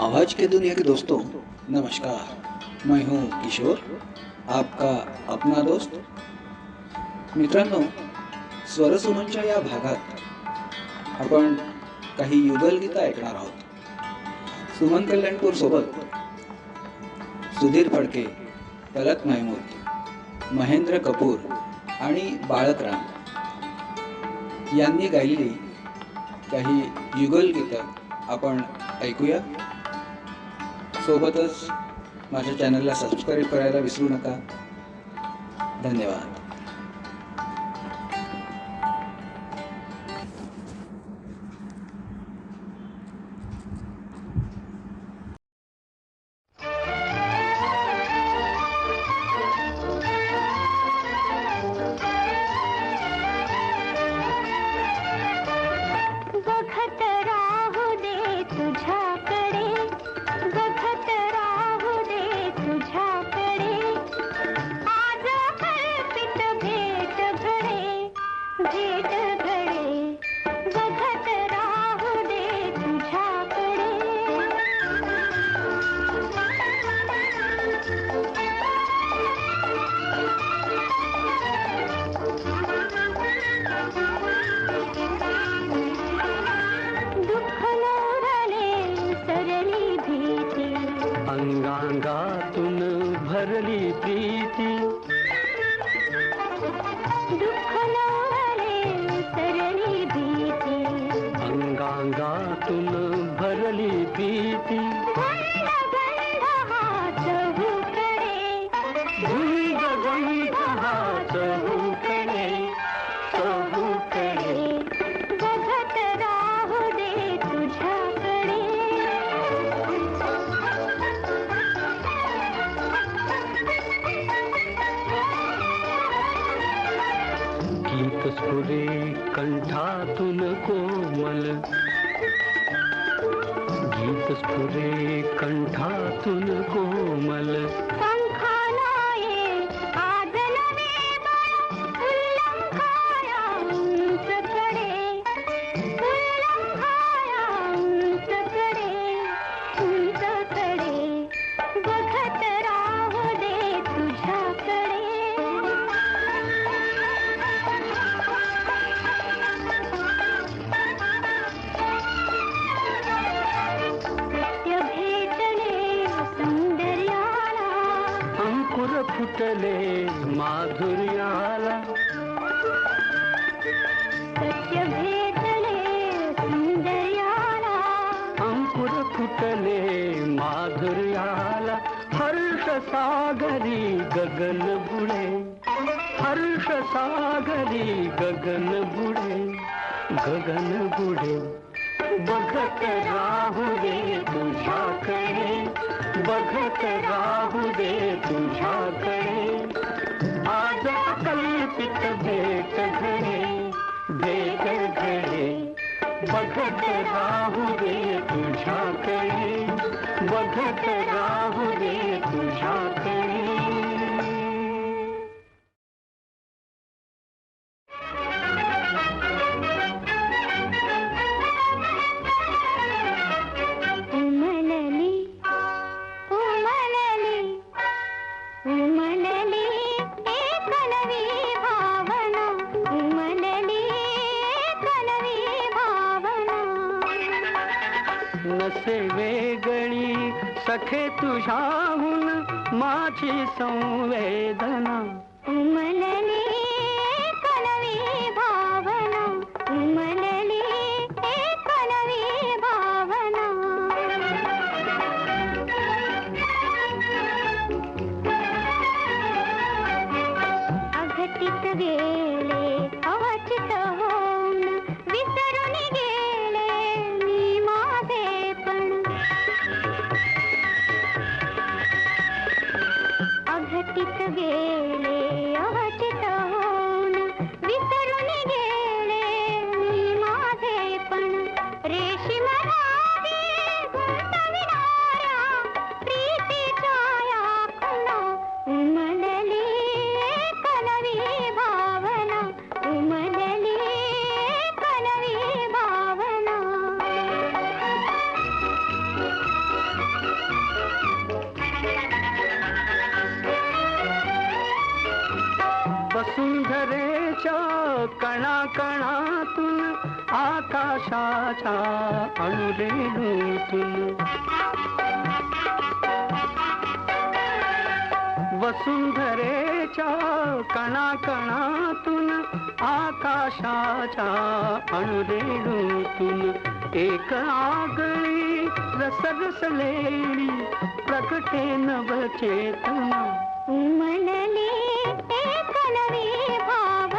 आवाज के दुनिया के दोस्तों नमस्कार। मैं हूं किशोर आपका अपना दोस्त। मित्रांनो स्वरसुमनच्या या भागात आपण काही युगलगीतं ऐकणार आहोत. सुमन कल्याणपूर सोबत सुधीर फडके पलक महमूद महेंद्र कपूर आणि बाळकराम यांनी गायलेली काही युगल गीतं आपण ऐकूया. सोबतच माझ्या चॅनलला सबस्क्राईब करायला विसरू नका. धन्यवाद. फुटले माधुर्याला। सत्य भेटले सौंदर्याला। अंकुर फुटले माधुर्याला। हर्ष सागरी गगन बुडे हर्ष सागरी गगन बुडे गगन बुडे बघत राहू दे तुझ्याकडे बघत राहू दे करे आज कल्पित भेट घरे भेट घडे. बघत राहू दे तुझ्याकडे. बघत राहू दे सखे तुझ्याहून माझी संवेदना. उमलली अघटित वेले अवचित कणा कणातून आकाशाच्या अणुरेणूतून वसुंधरेच्या कणा कणातून आकाशाच्या अणुरेणूतून एक आगळी रसरसलेली प्रकटे नवचेतना. मनले एक नवी भाव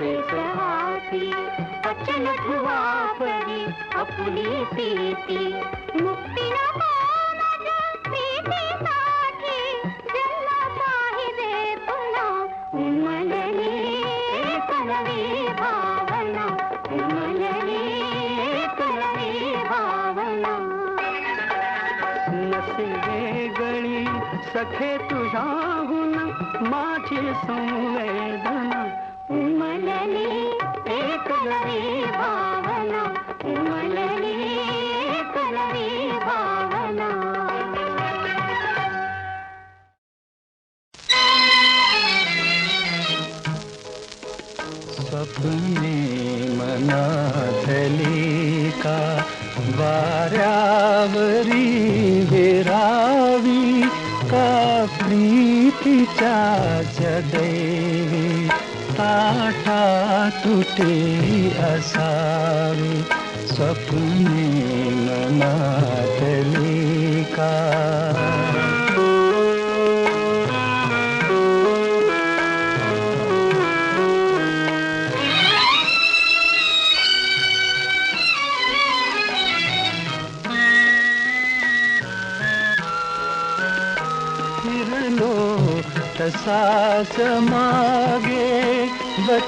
असेच हाती अचल धुवा परी आपली प्रीती मुक्ती नवी भावना। उमलली एक भावना। नसे वेगळी सखे तुझ्याहून माझी संवेदना राजदेवी आठा टुटे असारी सपने नमा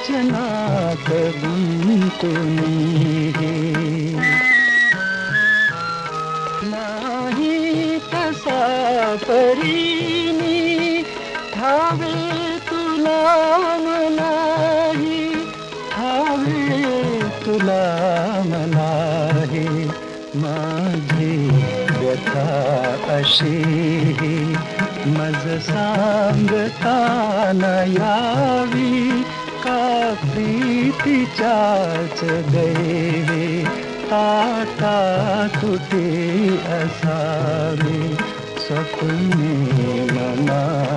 वचनात गुंतुनी नाही तसा परीनी, ठावे तुला मनाही ठावे तुला मनाही माझी व्यथा अशी मज सांगता न का चाच गए आता तुटे असावे स्वप्ने मनातली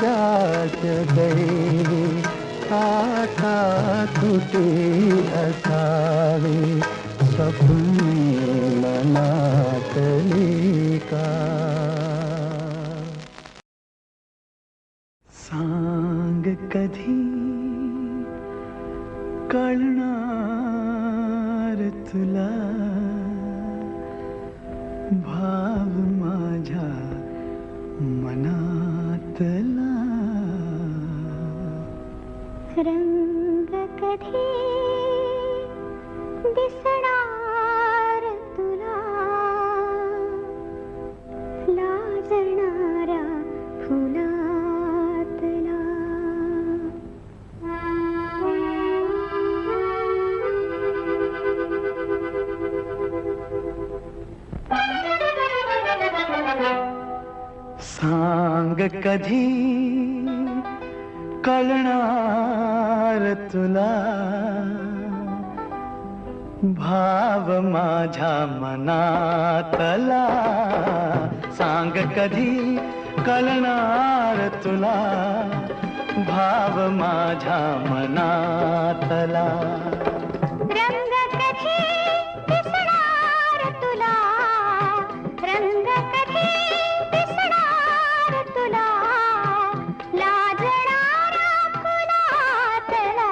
प्रीतीच्याच दैवी काटा तुटे असावे स्वप्ने मनातली का। रंग कधी दिसणार तुला। लाजणाऱ्या फुलातला सांग कधी कधी कळणार तुला भाव माझा मनातला। रंग कधी दिसणार तुला? रंग कधी दिसणार तुला? लाजणारा फुलातला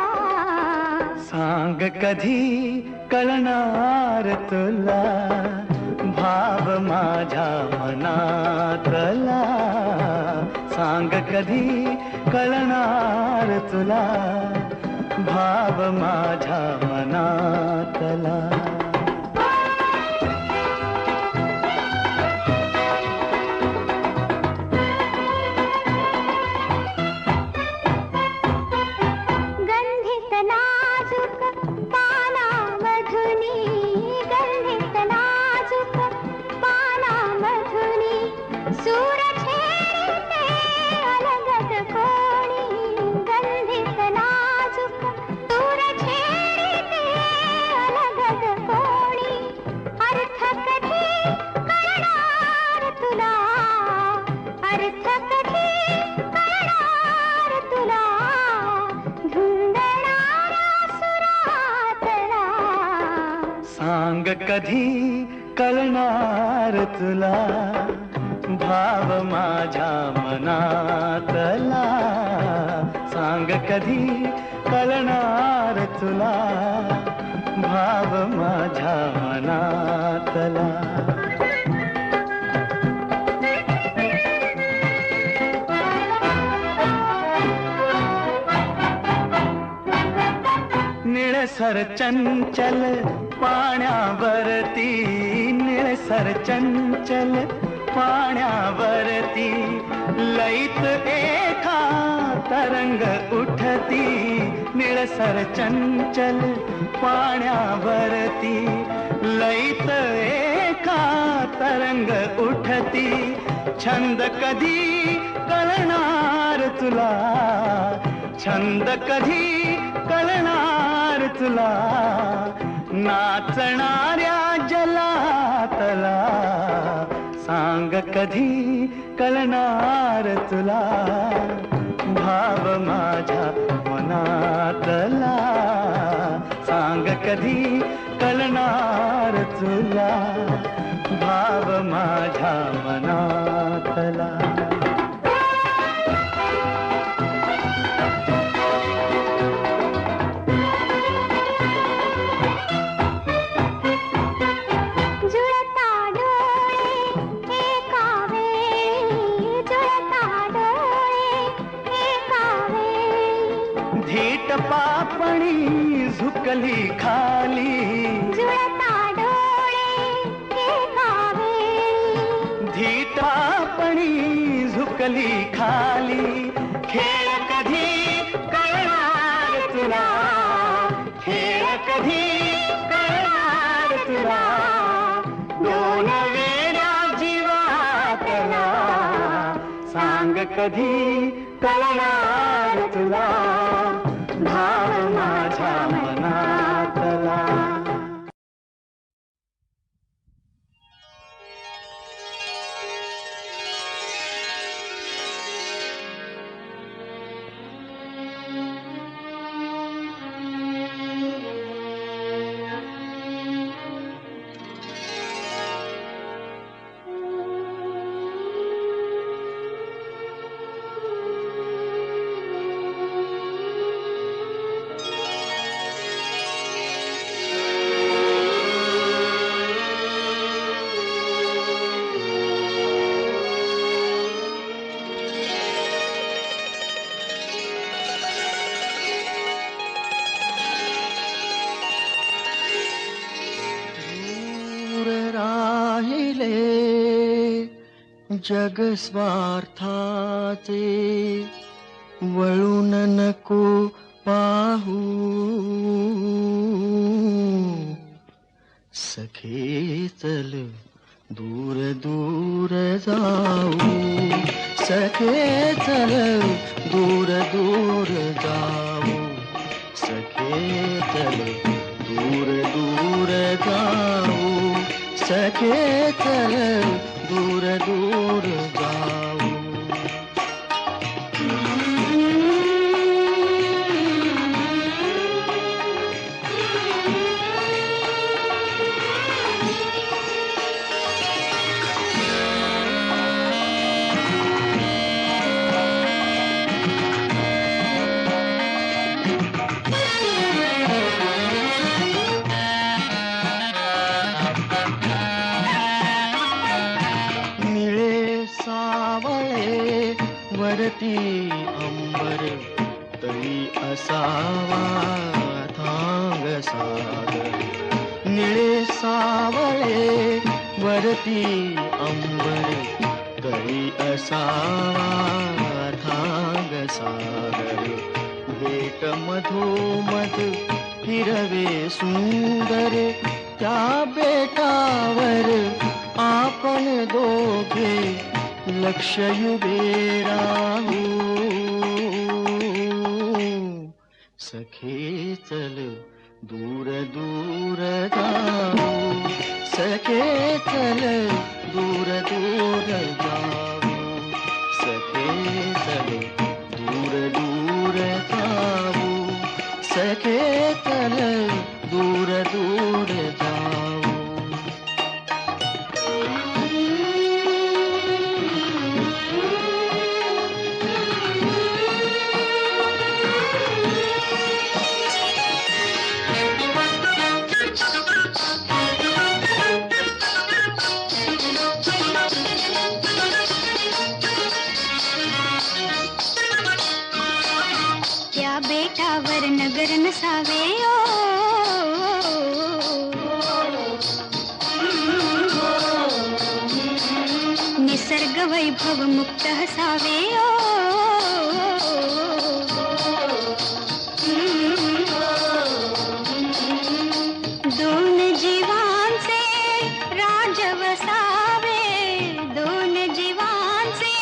सांग कधी तुला? माझ्या मनातला. सांग कधी कळणार तुला? भाव माझ्या मनातला. कधी कळणार तुला? भाव माझ्या मनातला. सांग कधी कळणार तुला? भाव माझ्या मनातला. निळसर चंचल पाण्यावरती निळसर चंचल पाण्यावरती लईत एका तरंग उठती निळसर चंचल पाण्यावरती लईत एका तरंग उठती छंद कधी कळणार तुला? छंद कधी कळणार तुला? नाचणाऱ्या जलातला सांग कधी कळणार तुला? भाव माझ्या मनातला सांग कधी कळणार तुला? भाव माझ्या मना पापणी झुकली खाली। खेल कधी करार तुला, खेल कधी करार तुला। दोन वेळा जीवातला सांग कधी कळणार जग स्वार्थाचे वळून नको पाहू। सखे चल दूर दूर जाऊ। सखे चल दूर दूर सखे चल दूर दूर जाऊ। सखे चल दूर दूर जाऊ बेट मधोमध, हिरवे सुंदर त्या बेटावर आपण दोघे लक्ष युगे राहू सखे चल दूर दूर जाऊ, सखे चल हसावे ओ। दोन जीवांचे राजवसावे दोन जीवांचे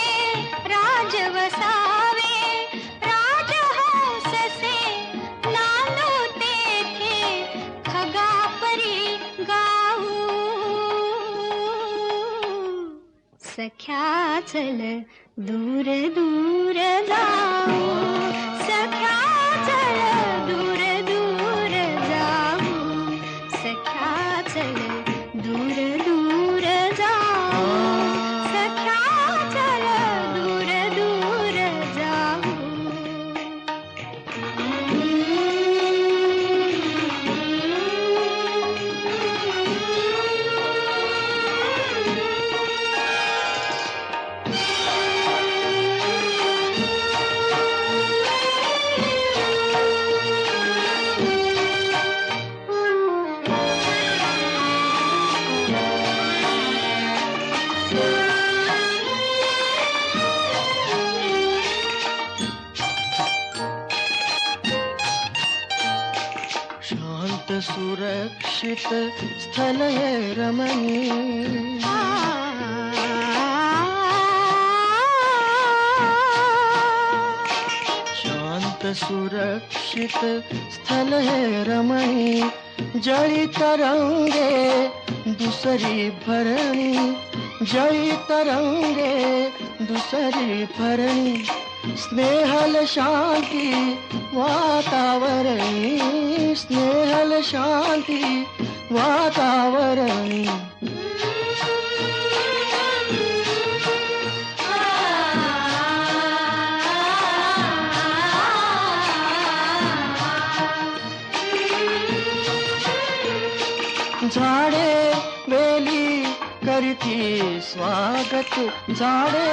राजवसावे राजहंस से नांदो तेथे खगापरी गाऊ। सख्या चल दूर दूर हे रमणी। सुरक्षित स्थल हे रमणी। जळी तरंगे दुसरी भरणी। जळी तरंगे दुसरी भरणी। स्नेहल शांती वातावरणी। स्नेहल शांती वातावरणी। झाडे करती स्वागत जाड़े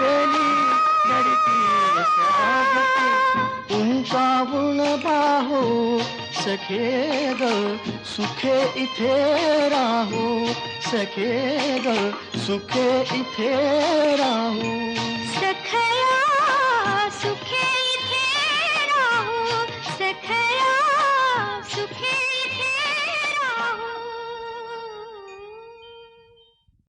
वेली लड़की स्वागत उंचावून बाहू सखे सुखे इथे राहू सखे ग सुखे इथे राहू